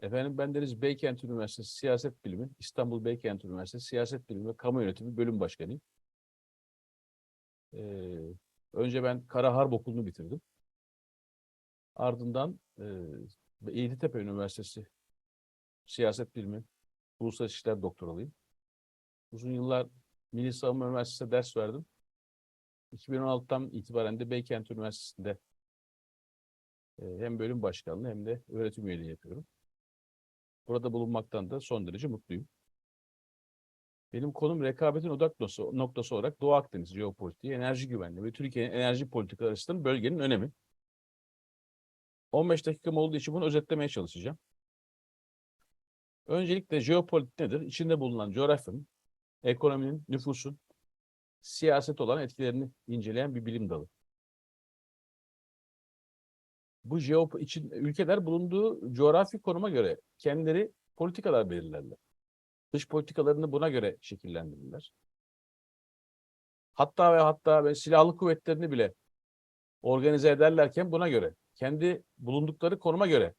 Efendim bendeniz Beykent Üniversitesi Siyaset Bilimi, İstanbul Beykent Üniversitesi Siyaset Bilimi ve Kamu Yönetimi Bölüm Başkanıyım. Ee, önce ben Kara Harp Okulu'nu bitirdim. Ardından e, Eğritepe Üniversitesi Siyaset Bilimi, Uluslararası İşler Doktoralıyım. Uzun yıllar Milli Savunma Üniversitesi'nde ders verdim. 2016'dan itibaren de Beykent Üniversitesi'nde hem bölüm başkanlığı hem de öğretim üyeliği yapıyorum. Burada bulunmaktan da son derece mutluyum. Benim konum rekabetin odak noktası, noktası olarak Doğu Akdeniz jeopolitiği, enerji güvenliği ve Türkiye'nin enerji politikaları arasında bölgenin önemi. 15 dakikam olduğu için bunu özetlemeye çalışacağım. Öncelikle jeopolitik nedir? İçinde bulunan coğrafyanın, ekonominin, nüfusun, siyaset olan etkilerini inceleyen bir bilim dalı. Bu jeop için ülkeler bulunduğu coğrafi konuma göre kendileri politikalar belirlerler. Dış politikalarını buna göre şekillendirirler. Hatta ve hatta ve silahlı kuvvetlerini bile organize ederlerken buna göre, kendi bulundukları konuma göre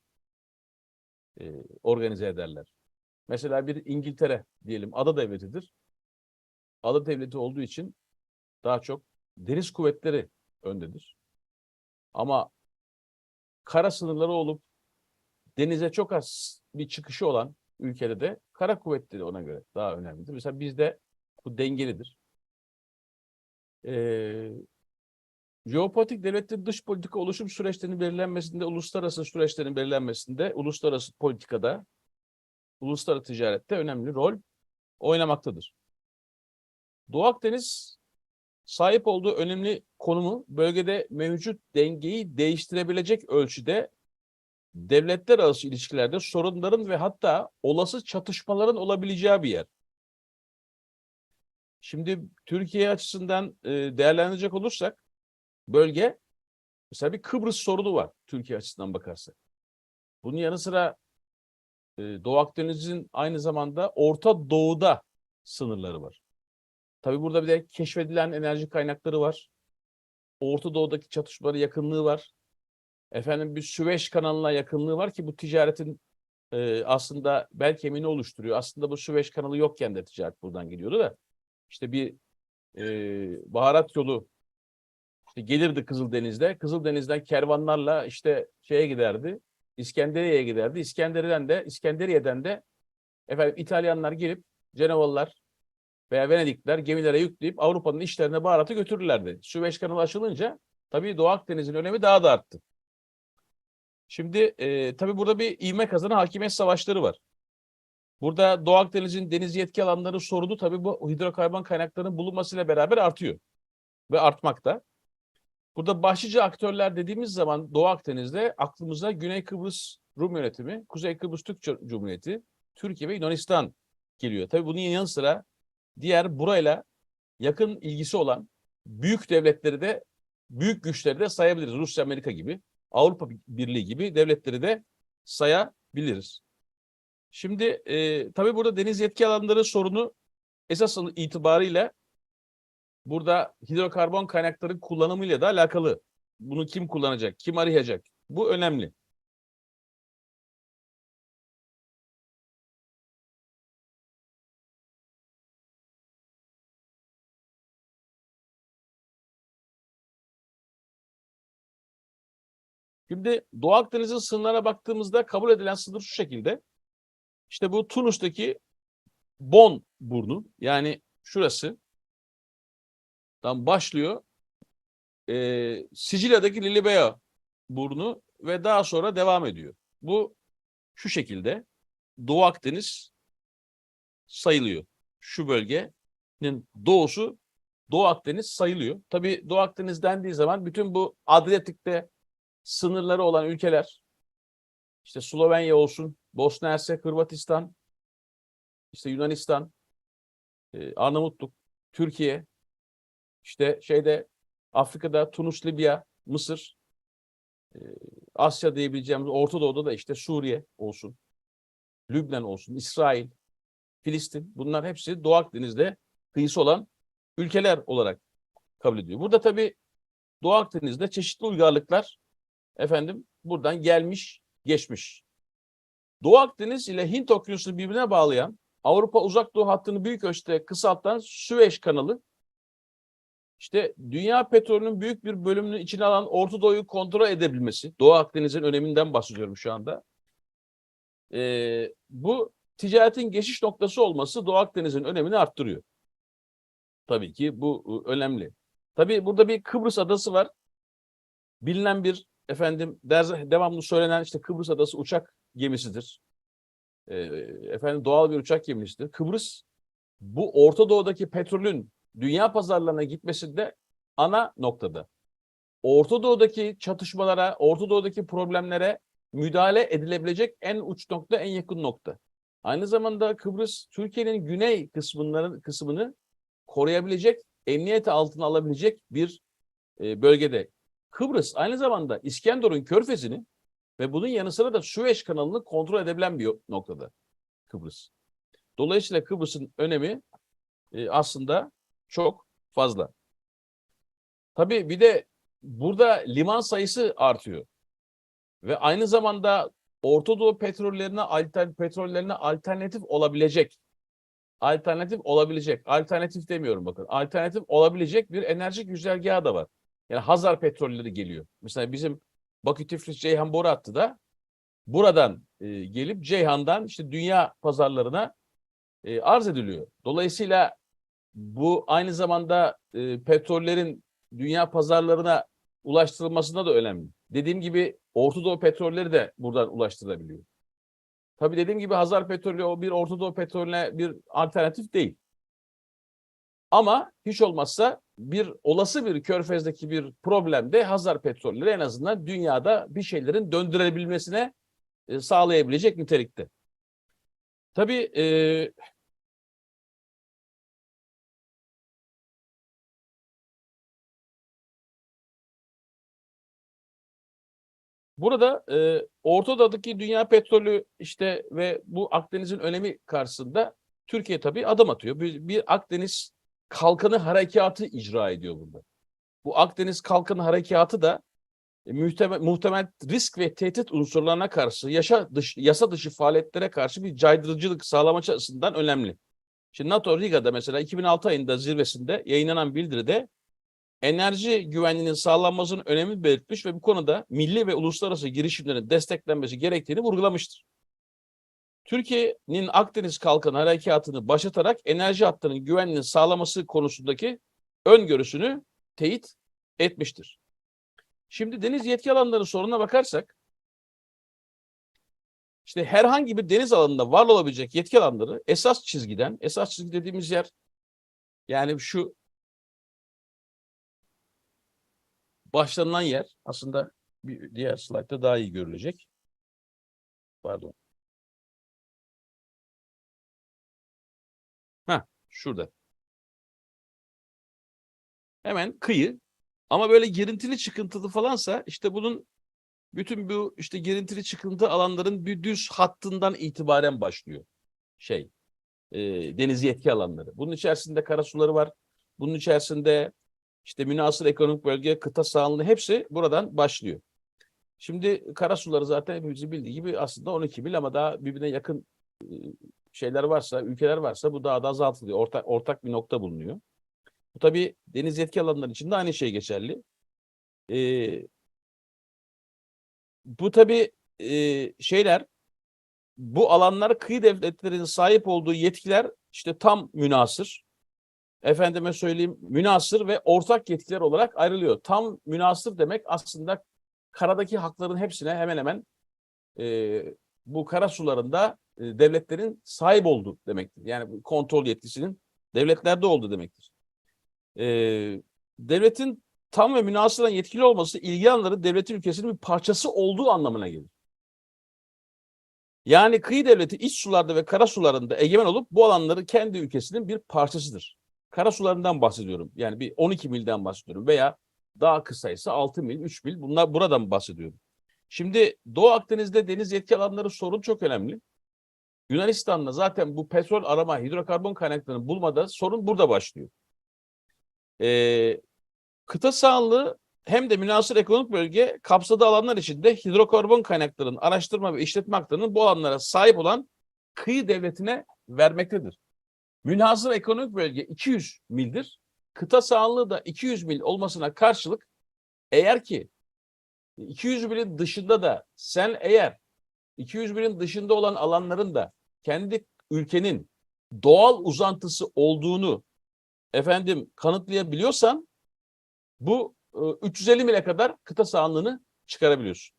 e, organize ederler. Mesela bir İngiltere diyelim ada devletidir. Ada devleti olduğu için daha çok deniz kuvvetleri öndedir. Ama kara sınırları olup denize çok az bir çıkışı olan ülkede de kara kuvvetleri ona göre daha önemlidir. Mesela bizde bu dengelidir. Ee, jeopolitik devletlerin dış politika oluşum süreçlerinin belirlenmesinde, uluslararası süreçlerin belirlenmesinde, uluslararası politikada, uluslararası ticarette önemli rol oynamaktadır. Doğu Akdeniz sahip olduğu önemli konumu bölgede mevcut dengeyi değiştirebilecek ölçüde devletler arası ilişkilerde sorunların ve hatta olası çatışmaların olabileceği bir yer. Şimdi Türkiye açısından e, değerlendirecek olursak bölge mesela bir Kıbrıs sorunu var Türkiye açısından bakarsak. Bunun yanı sıra e, Doğu Akdeniz'in aynı zamanda Orta Doğu'da sınırları var. Tabii burada bir de keşfedilen enerji kaynakları var. Orta Doğu'daki çatışmalara yakınlığı var. Efendim bir Süveyş kanalına yakınlığı var ki bu ticaretin e, aslında bel kemiğini oluşturuyor. Aslında bu Süveyş kanalı yokken de ticaret buradan gidiyordu da. İşte bir e, baharat yolu işte gelirdi Kızıldeniz'de. Kızıldeniz'den kervanlarla işte şeye giderdi. İskenderiye'ye giderdi. İskenderiye'den de İskenderiye'den de efendim İtalyanlar gelip Cenevalılar veya Venedikler gemilere yükleyip Avrupa'nın işlerine baharatı götürürlerdi. Süveyş kanalı açılınca tabii Doğu Akdeniz'in önemi daha da arttı. Şimdi e, tabii burada bir ivme kazanan hakimiyet savaşları var. Burada Doğu Akdeniz'in deniz yetki alanları sorunu tabii bu hidrokarbon kaynaklarının bulunmasıyla beraber artıyor. Ve artmakta. Burada başlıca aktörler dediğimiz zaman Doğu Akdeniz'de aklımıza Güney Kıbrıs Rum yönetimi, Kuzey Kıbrıs Türk Cumhuriyeti, Türkiye ve Yunanistan geliyor. Tabii bunun yanı sıra diğer burayla yakın ilgisi olan büyük devletleri de büyük güçleri de sayabiliriz. Rusya, Amerika gibi, Avrupa Birliği gibi devletleri de sayabiliriz. Şimdi e, tabii burada deniz yetki alanları sorunu esas itibarıyla burada hidrokarbon kaynakları kullanımıyla da alakalı. Bunu kim kullanacak, kim arayacak? Bu önemli. Şimdi Doğu Akdeniz'in sınırlarına baktığımızda kabul edilen sınır şu şekilde. İşte bu Tunus'taki Bon burnu yani şurası tam başlıyor. E, Sicilya'daki Lilibea burnu ve daha sonra devam ediyor. Bu şu şekilde Doğu Akdeniz sayılıyor. Şu bölgenin doğusu Doğu Akdeniz sayılıyor. Tabii Doğu Akdeniz dendiği zaman bütün bu Adriyatik'te sınırları olan ülkeler işte Slovenya olsun, Bosna Hersek, Hırvatistan, işte Yunanistan, e, Arnavutluk, Türkiye, işte şeyde Afrika'da Tunus, Libya, Mısır, e, Asya diyebileceğimiz Orta Doğu'da da işte Suriye olsun, Lübnan olsun, İsrail, Filistin bunlar hepsi Doğu Akdeniz'de kıyısı olan ülkeler olarak kabul ediyor. Burada tabii Doğu Akdeniz'de çeşitli uygarlıklar efendim buradan gelmiş, geçmiş. Doğu Akdeniz ile Hint Okyanusu'nu birbirine bağlayan Avrupa Uzak Doğu hattını büyük ölçüde kısaltan Süveyş kanalı işte dünya petrolünün büyük bir bölümünü içine alan Orta Doğu'yu kontrol edebilmesi, Doğu Akdeniz'in öneminden bahsediyorum şu anda. Ee, bu ticaretin geçiş noktası olması Doğu Akdeniz'in önemini arttırıyor. Tabii ki bu e, önemli. Tabii burada bir Kıbrıs adası var. Bilinen bir efendim der, devamlı söylenen işte Kıbrıs adası uçak gemisidir. Ee, efendim doğal bir uçak gemisidir. Kıbrıs bu Orta Doğu'daki petrolün dünya pazarlarına gitmesinde ana noktada. Orta Doğu'daki çatışmalara, Orta Doğu'daki problemlere müdahale edilebilecek en uç nokta, en yakın nokta. Aynı zamanda Kıbrıs Türkiye'nin güney kısmının kısmını koruyabilecek, emniyet altına alabilecek bir e, bölgede. Kıbrıs aynı zamanda İskenderun körfezini ve bunun yanı sıra da Süveyş kanalını kontrol edebilen bir noktada Kıbrıs. Dolayısıyla Kıbrıs'ın önemi e, aslında çok fazla. Tabii bir de burada liman sayısı artıyor. Ve aynı zamanda Orta Doğu petrollerine, alter, petrollerine alternatif olabilecek, alternatif olabilecek, alternatif demiyorum bakın, alternatif olabilecek bir enerji güzergahı da var. Yani Hazar petrolleri geliyor. Mesela bizim Bakü Tiflis Ceyhan boru hattı da buradan e, gelip Ceyhan'dan işte dünya pazarlarına e, arz ediliyor. Dolayısıyla bu aynı zamanda e, petrollerin dünya pazarlarına ulaştırılmasında da önemli. Dediğim gibi Orta Doğu petrolleri de buradan ulaştırılabiliyor. Tabii dediğim gibi Hazar petrolü o bir Orta Doğu petrolüne bir alternatif değil. Ama hiç olmazsa bir olası bir körfezdeki bir problemde Hazar petrolleri en azından dünyada bir şeylerin döndürülebilmesine e, sağlayabilecek nitelikte. Tabii e, Burada e, Orta Doğu'daki dünya petrolü işte ve bu Akdeniz'in önemi karşısında Türkiye tabii adım atıyor. Bir, bir Akdeniz kalkanı harekatı icra ediyor burada. Bu Akdeniz kalkanı harekatı da e, muhtemel, muhtemel risk ve tehdit unsurlarına karşı yaşa dış, yasa dışı faaliyetlere karşı bir caydırıcılık sağlamak açısından önemli. Şimdi NATO Riga'da mesela 2006 ayında zirvesinde yayınlanan bildiride enerji güvenliğinin sağlanmasının önemini belirtmiş ve bu konuda milli ve uluslararası girişimlerin desteklenmesi gerektiğini vurgulamıştır. Türkiye'nin Akdeniz Kalkanı Harekatı'nı başlatarak enerji hattının güvenliğini sağlaması konusundaki öngörüsünü teyit etmiştir. Şimdi deniz yetki alanları sorununa bakarsak, işte herhangi bir deniz alanında var olabilecek yetki alanları esas çizgiden, esas çizgi dediğimiz yer yani şu başlanılan yer aslında bir diğer slaytta daha iyi görülecek. Pardon. Şurada. Hemen kıyı ama böyle girintili çıkıntılı falansa işte bunun bütün bu işte girintili çıkıntı alanların bir düz hattından itibaren başlıyor. Şey, e, deniz yetki alanları. Bunun içerisinde karasuları var. Bunun içerisinde işte münasır ekonomik bölge, kıta sahanlığı hepsi buradan başlıyor. Şimdi karasuları zaten hepimizin bildiği gibi aslında 12 mil ama daha birbirine yakın e, şeyler varsa, ülkeler varsa bu daha da azaltılıyor. Ortak, ortak bir nokta bulunuyor. Bu tabii deniz yetki alanları için de aynı şey geçerli. Ee, bu tabii e, şeyler, bu alanlar kıyı devletlerinin sahip olduğu yetkiler işte tam münasır efendime söyleyeyim münasır ve ortak yetkiler olarak ayrılıyor. Tam münasır demek aslında karadaki hakların hepsine hemen hemen e, bu kara sularında devletlerin sahip olduğu demektir. Yani kontrol yetkisinin devletlerde olduğu demektir. E, devletin tam ve münasıran yetkili olması ilgi alanları devletin ülkesinin bir parçası olduğu anlamına gelir. Yani kıyı devleti iç sularda ve kara sularında egemen olup bu alanları kendi ülkesinin bir parçasıdır karasularından bahsediyorum. Yani bir 12 milden bahsediyorum veya daha kısaysa 6 mil, 3 mil bunlar buradan bahsediyorum. Şimdi Doğu Akdeniz'de deniz yetki alanları sorun çok önemli. Yunanistan'da zaten bu petrol arama, hidrokarbon kaynaklarını bulmada sorun burada başlıyor. Ee, kıta sahanlığı hem de münasır ekonomik bölge kapsadığı alanlar içinde hidrokarbon kaynaklarının araştırma ve işletme haklarının bu alanlara sahip olan kıyı devletine vermektedir. Münhasır ekonomik bölge 200 mildir. Kıta sahanlığı da 200 mil olmasına karşılık eğer ki 200 milin dışında da sen eğer 200 milin dışında olan alanların da kendi ülkenin doğal uzantısı olduğunu efendim kanıtlayabiliyorsan bu e, 350 mile kadar kıta sahanlığını çıkarabiliyorsun.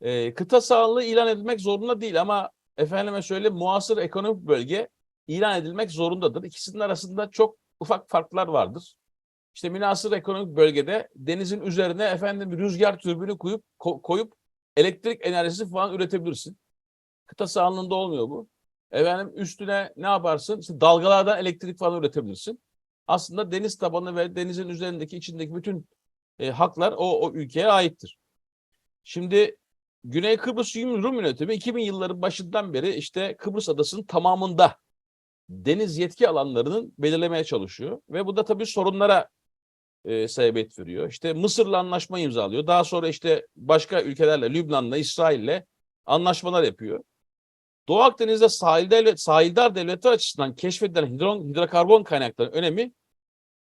E, kıta sahanlığı ilan edilmek zorunda değil ama efendime söyleyeyim muasır ekonomik bölge ilan edilmek zorundadır. İkisinin arasında çok ufak farklar vardır. İşte münasır ekonomik bölgede denizin üzerine efendim rüzgar türbünü koyup ko- koyup elektrik enerjisi falan üretebilirsin. Kıta sahanlığında olmuyor bu. Efendim üstüne ne yaparsın? İşte dalgalardan elektrik falan üretebilirsin. Aslında deniz tabanı ve denizin üzerindeki içindeki bütün e, haklar o, o ülkeye aittir. Şimdi Güney Kıbrıs Rum Yönetimi 2000 yılların başından beri işte Kıbrıs Adası'nın tamamında deniz yetki alanlarının belirlemeye çalışıyor. Ve bu da tabii sorunlara e, sebebiyet veriyor. İşte Mısır'la anlaşma imzalıyor. Daha sonra işte başka ülkelerle, Lübnan'la, İsrail'le anlaşmalar yapıyor. Doğu Akdeniz'de sahil devlet, sahildar devletler açısından keşfedilen hidron, hidrokarbon kaynaklarının önemi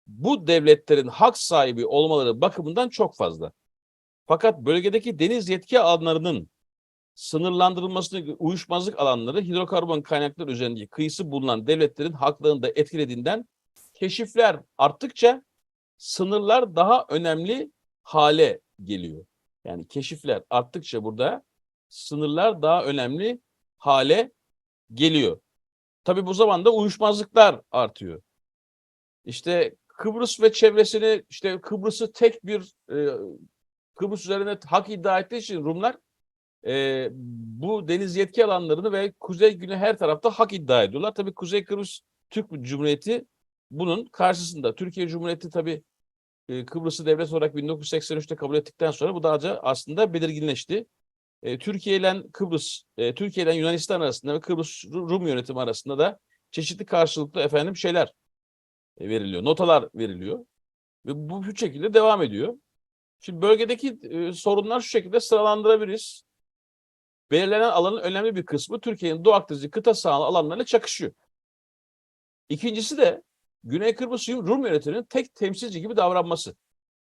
bu devletlerin hak sahibi olmaları bakımından çok fazla. Fakat bölgedeki deniz yetki alanlarının sınırlandırılmasını uyuşmazlık alanları hidrokarbon kaynakları üzerindeki kıyısı bulunan devletlerin haklarını da etkilediğinden keşifler arttıkça sınırlar daha önemli hale geliyor. Yani keşifler arttıkça burada sınırlar daha önemli hale geliyor. Tabi bu zaman da uyuşmazlıklar artıyor. İşte Kıbrıs ve çevresini işte Kıbrıs'ı tek bir e, Kıbrıs üzerine hak iddia ettiği için Rumlar e, bu deniz yetki alanlarını ve kuzey güney her tarafta hak iddia ediyorlar. Tabii Kuzey Kıbrıs Türk Cumhuriyeti bunun karşısında. Türkiye Cumhuriyeti tabii e, Kıbrıs'ı devlet olarak 1983'te kabul ettikten sonra bu daha da aslında belirginleşti. E, Türkiye ile Kıbrıs, e, Türkiye ile Yunanistan arasında ve Kıbrıs Rum yönetimi arasında da çeşitli karşılıklı efendim şeyler e, veriliyor, notalar veriliyor. Ve bu bu şekilde devam ediyor. Şimdi bölgedeki e, sorunlar şu şekilde sıralandırabiliriz. Belirlenen alanın önemli bir kısmı Türkiye'nin Doğu Akdeniz'i kıta sahanlı alanlarıyla çakışıyor. İkincisi de Güney Kıbrıs Rum yönetiminin tek temsilci gibi davranması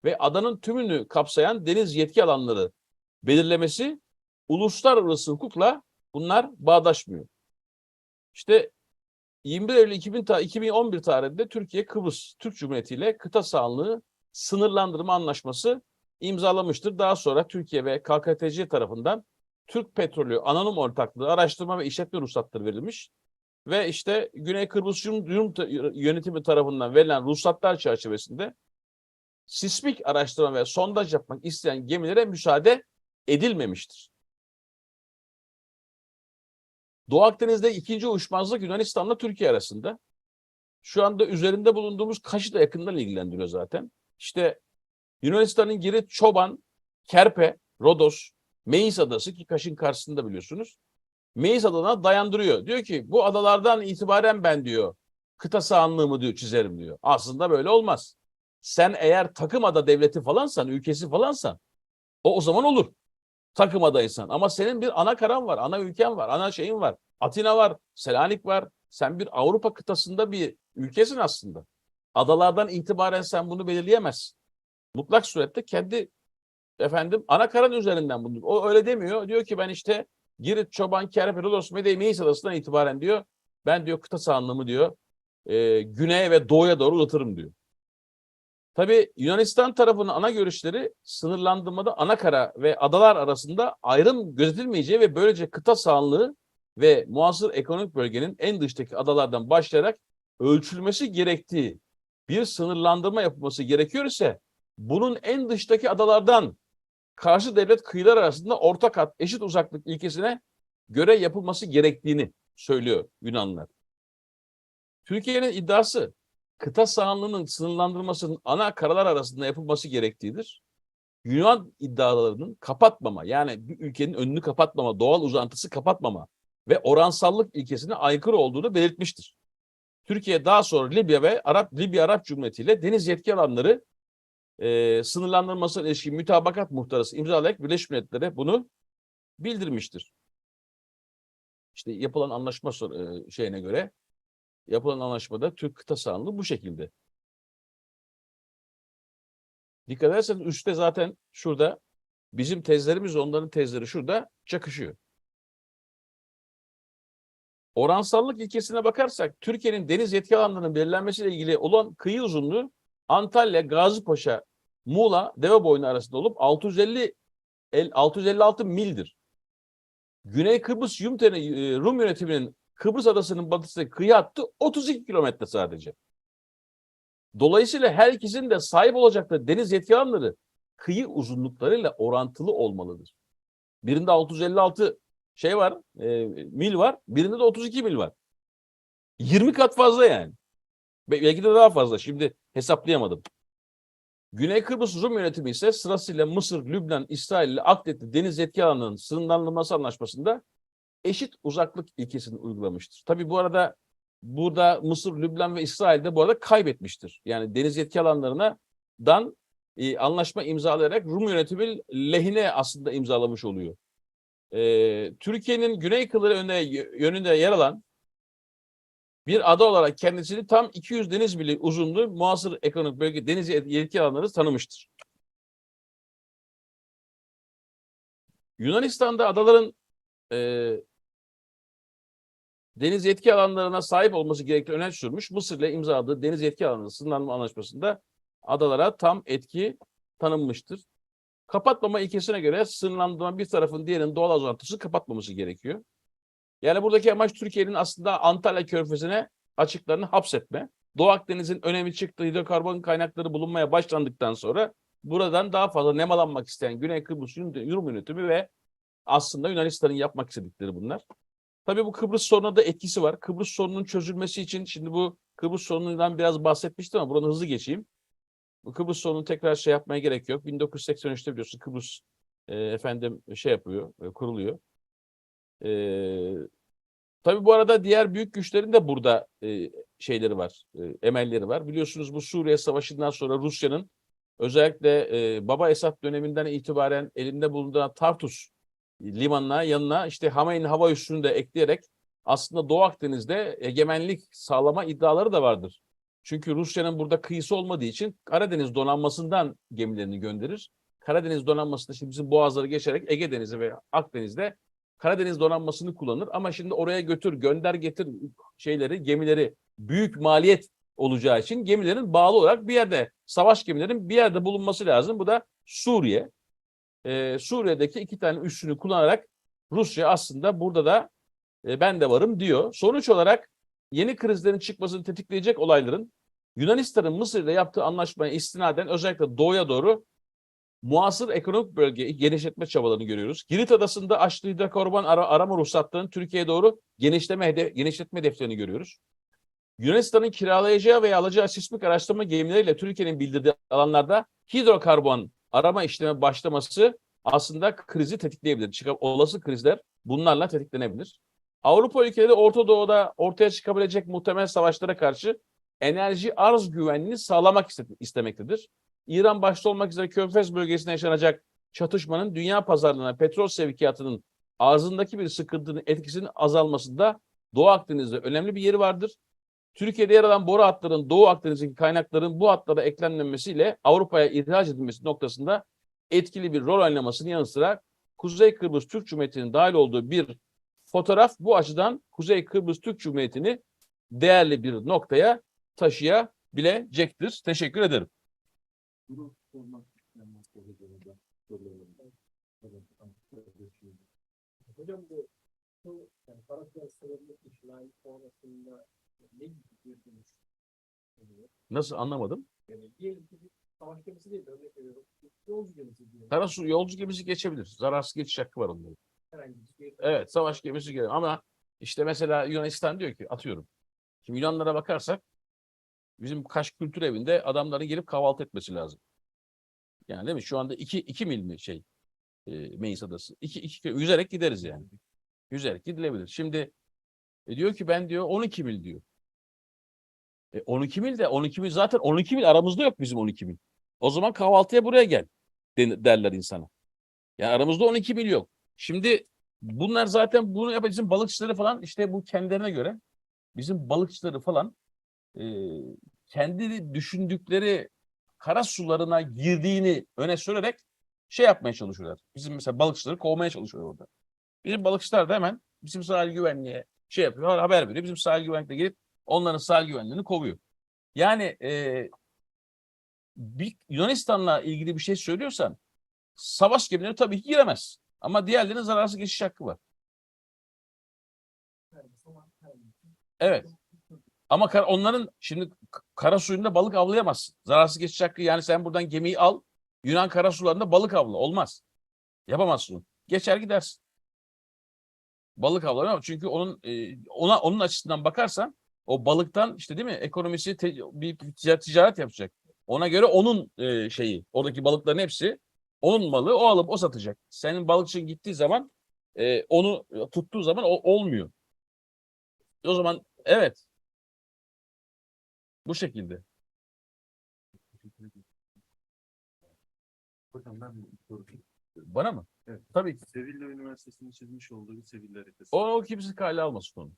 ve adanın tümünü kapsayan deniz yetki alanları belirlemesi uluslararası hukukla bunlar bağdaşmıyor. İşte 21 Eylül 2000 ta 2011 tarihinde Türkiye Kıbrıs Türk Cumhuriyeti ile kıta sahanlığı sınırlandırma anlaşması imzalamıştır. Daha sonra Türkiye ve KKTC tarafından Türk Petrolü Anonim Ortaklığı araştırma ve işletme ruhsatları verilmiş. Ve işte Güney Kıbrıs Rum yönetimi tarafından verilen ruhsatlar çerçevesinde sismik araştırma ve sondaj yapmak isteyen gemilere müsaade edilmemiştir. Doğu Akdeniz'de ikinci uyuşmazlık Yunanistan'la Türkiye arasında. Şu anda üzerinde bulunduğumuz Kaş'ı da yakından ilgilendiriyor zaten. İşte Yunanistan'ın Girit, Çoban, Kerpe, Rodos, Meis Adası ki Kaş'ın karşısında biliyorsunuz. Meis Adalarına dayandırıyor. Diyor ki bu adalardan itibaren ben diyor kıta sahanlığımı diyor çizerim diyor. Aslında böyle olmaz. Sen eğer takım ada devleti falansan, ülkesi falansan o o zaman olur. Takım adaysan. Ama senin bir ana karan var, ana ülken var, ana şeyin var. Atina var, Selanik var. Sen bir Avrupa kıtasında bir ülkesin aslında. Adalardan itibaren sen bunu belirleyemezsin. Mutlak surette kendi efendim ana karan üzerinden bunu. O öyle demiyor. Diyor ki ben işte Girit, Çoban, Kerpe, Rodos, Medey, Meis adasından itibaren diyor. Ben diyor kıta sahanlığımı diyor e, güneye ve doğuya doğru uzatırım diyor. Tabii Yunanistan tarafının ana görüşleri sınırlandırmada ana kara ve adalar arasında ayrım gözetilmeyeceği ve böylece kıta sahanlığı ve muasır ekonomik bölgenin en dıştaki adalardan başlayarak ölçülmesi gerektiği bir sınırlandırma yapılması gerekiyor ise bunun en dıştaki adalardan karşı devlet kıyılar arasında ortak hat eşit uzaklık ilkesine göre yapılması gerektiğini söylüyor Yunanlılar. Türkiye'nin iddiası kıta sahanlığının sınırlandırmasının ana karalar arasında yapılması gerektiğidir. Yunan iddialarının kapatmama yani bir ülkenin önünü kapatmama, doğal uzantısı kapatmama ve oransallık ilkesine aykırı olduğunu belirtmiştir. Türkiye daha sonra Libya ve Arap Libya Arap Cumhuriyeti ile deniz yetki alanları e, sınırlandırılmasına ilişkin mütabakat muhtarası imzalayarak Birleşmiş Milletler'e bunu bildirmiştir. İşte yapılan anlaşma sor- e, şeyine göre yapılan anlaşmada Türk kıta sahanlığı bu şekilde. Dikkat ederseniz üstte zaten şurada bizim tezlerimiz onların tezleri şurada çakışıyor. Oransallık ilkesine bakarsak Türkiye'nin deniz yetki alanlarının belirlenmesiyle ilgili olan kıyı uzunluğu Antalya, Gazipaşa, Muğla, Deveboynu arasında olup 650 el- 656 mildir. Güney Kıbrıs e, Rum yönetiminin Kıbrıs adasının batısındaki kıyı hattı 32 kilometre sadece. Dolayısıyla her ikisinin de sahip olacakları deniz yetki alanları kıyı uzunluklarıyla orantılı olmalıdır. Birinde 656 şey var, e, mil var, birinde de 32 mil var. 20 kat fazla yani. Be- Belki de daha fazla. Şimdi hesaplayamadım. Güney Kıbrıs Rum yönetimi ise sırasıyla Mısır, Lübnan, İsrail ile akdettiği deniz yetki alanının sınırlandırılması anlaşmasında eşit uzaklık ilkesini uygulamıştır. Tabii bu arada burada Mısır, Lübnan ve İsrail de bu arada kaybetmiştir. Yani deniz yetki alanlarına dan e, anlaşma imzalayarak Rum yönetimi lehine aslında imzalamış oluyor. E, Türkiye'nin güney kıyıları önüne, yönünde yer alan bir ada olarak kendisini tam 200 deniz mili uzunluğu muasır ekonomik bölge deniz yetki alanları tanımıştır. Yunanistan'da adaların e, deniz yetki alanlarına sahip olması gerektiğini öne sürmüş. Mısır ile imzaladığı deniz yetki alanı sınırlanma anlaşmasında adalara tam etki tanınmıştır. Kapatmama ilkesine göre sınırlandırma bir tarafın diğerinin doğal uzantısı kapatmaması gerekiyor. Yani buradaki amaç Türkiye'nin aslında Antalya Körfezi'ne açıklarını hapsetme. Doğu Akdeniz'in önemi çıktığı hidrokarbon kaynakları bulunmaya başlandıktan sonra buradan daha fazla nemalanmak isteyen Güney Kıbrıs Rum yönetimi ve aslında Yunanistan'ın yapmak istedikleri bunlar. Tabii bu Kıbrıs sorununa da etkisi var. Kıbrıs sorununun çözülmesi için şimdi bu Kıbrıs sorunundan biraz bahsetmiştim ama buradan hızlı geçeyim. Bu Kıbrıs sorununu tekrar şey yapmaya gerek yok. 1983'te biliyorsun Kıbrıs e, efendim şey yapıyor, e, kuruluyor. E, tabii bu arada diğer büyük güçlerin de burada e, şeyleri var, e, emelleri var. Biliyorsunuz bu Suriye Savaşı'ndan sonra Rusya'nın özellikle e, Baba Esad döneminden itibaren elinde bulunduğu Tartus limanına yanına işte Hameyn hava üssünü de ekleyerek aslında Doğu Akdeniz'de egemenlik sağlama iddiaları da vardır. Çünkü Rusya'nın burada kıyısı olmadığı için Karadeniz donanmasından gemilerini gönderir. Karadeniz donanması şimdi bizim boğazları geçerek Ege Denizi ve Akdeniz'de Karadeniz donanmasını kullanır. Ama şimdi oraya götür, gönder getir şeyleri, gemileri büyük maliyet olacağı için gemilerin bağlı olarak bir yerde, savaş gemilerin bir yerde bulunması lazım. Bu da Suriye. Ee, Suriye'deki iki tane üssünü kullanarak Rusya aslında burada da e, ben de varım diyor. Sonuç olarak yeni krizlerin çıkmasını tetikleyecek olayların Yunanistan'ın Mısır ile yaptığı anlaşmaya istinaden özellikle doğuya doğru muasır ekonomik bölgeyi genişletme çabalarını görüyoruz. Girit Adası'nda açtığı hidrokarbon ara, arama ruhsatlarının Türkiye'ye doğru genişleme hedef, genişletme hedeflerini görüyoruz. Yunanistan'ın kiralayacağı veya alacağı sismik araştırma gemileriyle Türkiye'nin bildirdiği alanlarda hidrokarbon arama işlemi başlaması aslında krizi tetikleyebilir. Çıkan olası krizler bunlarla tetiklenebilir. Avrupa ülkeleri Orta Doğu'da ortaya çıkabilecek muhtemel savaşlara karşı enerji arz güvenliğini sağlamak istemektedir. İran başta olmak üzere Körfez bölgesinde yaşanacak çatışmanın dünya pazarlarına petrol sevkiyatının arzındaki bir sıkıntının etkisinin azalmasında Doğu Akdeniz'de önemli bir yeri vardır. Türkiye'de yer alan boru hatlarının Doğu Akdeniz'deki kaynakların bu hatlara eklenmesiyle Avrupa'ya ihraç edilmesi noktasında etkili bir rol oynamasının yanı sıra Kuzey Kıbrıs Türk Cumhuriyeti'nin dahil olduğu bir fotoğraf bu açıdan Kuzey Kıbrıs Türk Cumhuriyeti'ni değerli bir noktaya taşıyabilecektir. Teşekkür ederim. Hocam bu yani Karakter sınırlı işgal sonrasında ne gibi bir dönüş oluyor? Nasıl anlamadım? Yani diyelim ki bir savaş gemisi değil de örnek veriyorum. bir Yolcu gemisi diyelim. Karasu yolcu gemisi geçebilir. Zararsız geçiş hakkı var onların. Herhangi bir Evet savaş gemisi geliyor ama işte mesela Yunanistan diyor ki atıyorum. Şimdi Yunanlara bakarsak bizim Kaş Kültür Evi'nde adamların gelip kahvaltı etmesi lazım. Yani değil mi? Şu anda iki, iki mil mi şey e, Meis Adası? İki, iki, yüzerek gideriz yani. Yüzerek gidilebilir. Şimdi e, diyor ki ben diyor 12 mil diyor. E, 12 mil de 12 mil zaten 12 mil aramızda yok bizim 12 mil. O zaman kahvaltıya buraya gel derler insana. Yani aramızda 12 milyon. Şimdi bunlar zaten bunu yapan bizim balıkçıları falan işte bu kendilerine göre bizim balıkçıları falan e, kendi düşündükleri kara sularına girdiğini öne sürerek şey yapmaya çalışıyorlar. Bizim mesela balıkçıları kovmaya çalışıyorlar orada. Bizim balıkçılar da hemen bizim sahil güvenliğe şey yapıyor, haber veriyor. Bizim sahil güvenlikle gelip onların sahil güvenliğini kovuyor. Yani e, bir Yunanistan'la ilgili bir şey söylüyorsan savaş gemileri tabii ki giremez. Ama diğerlerinin zararsız geçiş hakkı var. Evet. Ama kar- onların şimdi kara suyunda balık avlayamazsın. Zararsız geçiş hakkı yani sen buradan gemiyi al Yunan kara sularında balık avla. Olmaz. Yapamazsın. Geçer gidersin. Balık avlanamaz. Çünkü onun e, ona onun açısından bakarsan o balıktan işte değil mi ekonomisi te- bir, ticaret, ticaret yapacak. Ona göre onun e, şeyi oradaki balıkların hepsi onun malı o alıp o satacak. Senin balıkçın gittiği zaman e, onu tuttuğu zaman o, olmuyor. O zaman evet bu şekilde. Hocam ben bir soru Bana mı? Evet. Tabii ki. Sevilla Üniversitesi'nin çizmiş olduğu bir Sevilla haritası. O, o kimse kale almasın onu.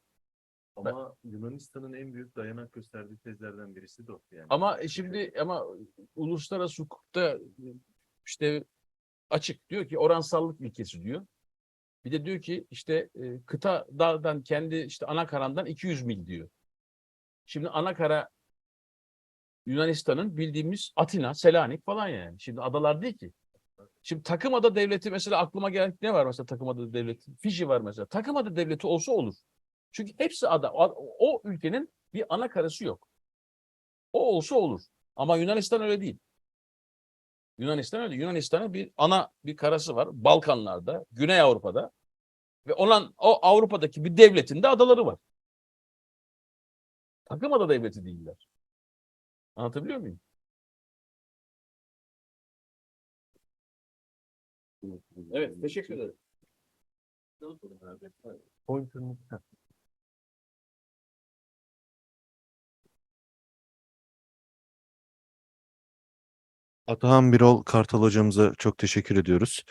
Ama Yunanistan'ın en büyük dayanak gösterdiği tezlerden birisi de o. Yani. Ama şimdi ama uluslararası hukukta işte açık diyor ki oransallık ilkesi diyor. Bir de diyor ki işte e, kıta dağdan kendi işte ana karandan 200 mil diyor. Şimdi ana kara Yunanistan'ın bildiğimiz Atina, Selanik falan yani. Şimdi adalar değil ki. Şimdi takımada devleti mesela aklıma gelen ne var mesela takımada devleti? Fiji var mesela. Takımada devleti olsa olur. Çünkü hepsi ada. O, ülkenin bir ana karası yok. O olsa olur. Ama Yunanistan öyle değil. Yunanistan öyle. Yunanistan'ın bir ana bir karası var. Balkanlarda, Güney Avrupa'da. Ve olan o Avrupa'daki bir devletin de adaları var. Takım ada devleti değiller. Anlatabiliyor muyum? Evet, teşekkür ederim. Pointer'ını Atahan Birol Kartal hocamıza çok teşekkür ediyoruz.